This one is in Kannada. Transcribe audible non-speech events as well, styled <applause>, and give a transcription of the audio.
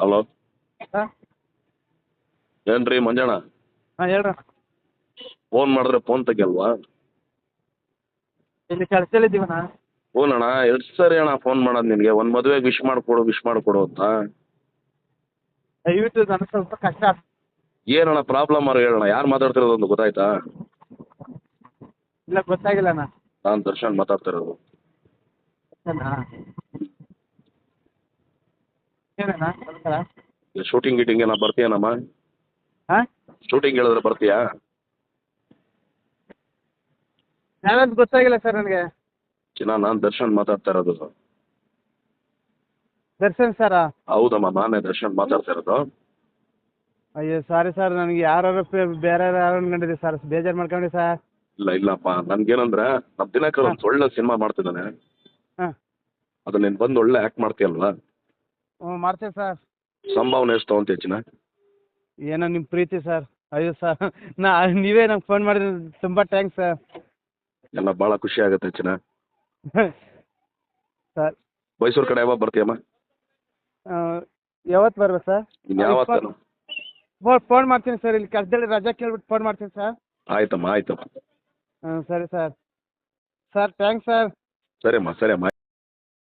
ಹಲೋ? ಹಾಂ. ಏನ್ರಿ ಮಂಜಣ್ಣ? ಹಾಂ ಹೇಳ್ರಿ. ಫೋನ್ ಮಾಡಿದ್ರೆ ಫೋನ್ ತೆಗಿಯಲ್ವಾ? ಇಲ್ಲಿ ಕೆಲಸದಲ್ಲಿದ್ದೀವಣ್ಣ ಫೋನ್ ಅಣ್ಣ? ಎರಡು ಸರಿ ಅಣ್ಣ ಫೋನ್ ಮಾಡೋದು ನಿನಗೆ? ಒಂದು ಮದುವೆಗೆ ವಿಶ್ ಮಾಡಿಕೊಡು ವಿಶ್ ಮಾಡಿಕೊಡು ಅಂತ. ದಯವಿಟ್ಟು ನನಗೆ ಸ್ವಲ್ಪ ಕಷ್ಟ ಆಗ್ತದೆ ಏನಣ್ಣ ಪ್ರಾಬ್ಲಮ್ ಅವ್ರು ಹೇಳೋಣ ಯಾರು ಮಾತಾಡ್ತಿರೋದು ಒಂದು ಗೊತ್ತಾಯ್ತಾ? ಇಲ್ಲ ಗೊತ್ತಾಗಿಲ್ಲ ಅಣ್ಣ. ನಾನು ದರ್ಶನ್ ಮಾತಾಡ್ತಿರೋದು. ಅಣ್ಣ. ಏನಣ್ಣ ನಮಸ್ಕಾರ ಶೂಟಿಂಗ್ ಗೀಟಿಂಗ್ ಏನೋ ಬರ್ತೀಯನಮ್ಮ ಹಾಂ ಶೂಟಿಂಗ್ ಹೇಳಿದ್ರೆ ಬರ್ತೀಯಾ? ಯಾರಂತ ಗೊತ್ತಾಗಿಲ್ಲ ಸರ್ ನನಗೆ. ಚಿನ್ನ ನಾನು ದರ್ಶನ್ ಮಾತಾಡ್ತಾ ಇರೋದು. ದರ್ಶನ್ ಸರ ಹೌದಮ್ಮ ನಾನೇ ದರ್ಶನ್ ಮಾತಾಡ್ತಾ ಇರೋದು. ಅಯ್ಯೋ ಸಾರಿ ಸರ್ ನನಗೆ ಯಾರು ಬೇರೆ ಯಾರು ಅನ್ಕೊಂಡಿದ್ದೆ ಸರ್ ಬೇಜಾರು ಮಾಡ್ಕೊಂಡೆ ಸರ್ ಇಲ್ಲ ಇಲ್ಲಪ್ಪ ನನ್ಗೇನಂದ್ರೆ ನಮ್ಮ ದಿನಕರ್ ಒಂದು ಒಳ್ಳೆ ಸಿನಿಮಾ ಮಾಡ್ತಿದ್ದಾನೆ. ಹಾಂ. ಅದು ನೀನು ಬಂದು ಒಳ್ಳೆ ಆ್ಯಕ್ಟ್ ಮಾಡ್ತೀಯಲ್ವಾ? ಹ್ಞೂ ಮಾಡ್ತೇವೆ ಸರ್. ಸಂಭಾವನೆ ಎಷ್ಟು ತೊಗೊಂತೀಯ ಹೆಚ್ಚಿನ ಏನೋ ನಿಮ್ಮ ಪ್ರೀತಿ ಸರ್. ಅಯ್ಯೋ ಸರ್ ನಾ ನೀವೇ ನಂಗೆ ಫೋನ್ ಮಾಡಿದ್ರೆ ತುಂಬ ಥ್ಯಾಂಕ್ಸ್ ಸರ್. ಎಲ್ಲ ಭಾಳ ಖುಷಿ ಆಗುತ್ತೆ ಹೆಚ್ಚಿನ <laughs> ಸರ್. ಮೈಸೂರು ಕಡೆ ಯಾವಾಗ ಬರ್ತೀಯಮ್ಮ? ಯಾವತ್ತು ಬರ್ಬೇಕು ಸರ್? ಇನ್ನು ಯಾವತ್ತೇನು ಫೋನ್ ಫೋನ್ ಮಾಡ್ತೀನಿ ಸರ್ ಇಲ್ಲಿ ಕೆಲಸದಲ್ಲಿ ರಜಾ ಕೇಳ್ಬಿಟ್ಟು ಫೋನ್ ಮಾಡ್ತೀನಿ ಸರ್. ಆಯ್ತಮ್ಮ ಆಯ್ತಮ್ಮ ಹ್ಞೂ ಸರಿ ಸರ್. Sir thanks sir. ಸರಿಯಮ್ಮ ಸರಿಯಮ್ಮ.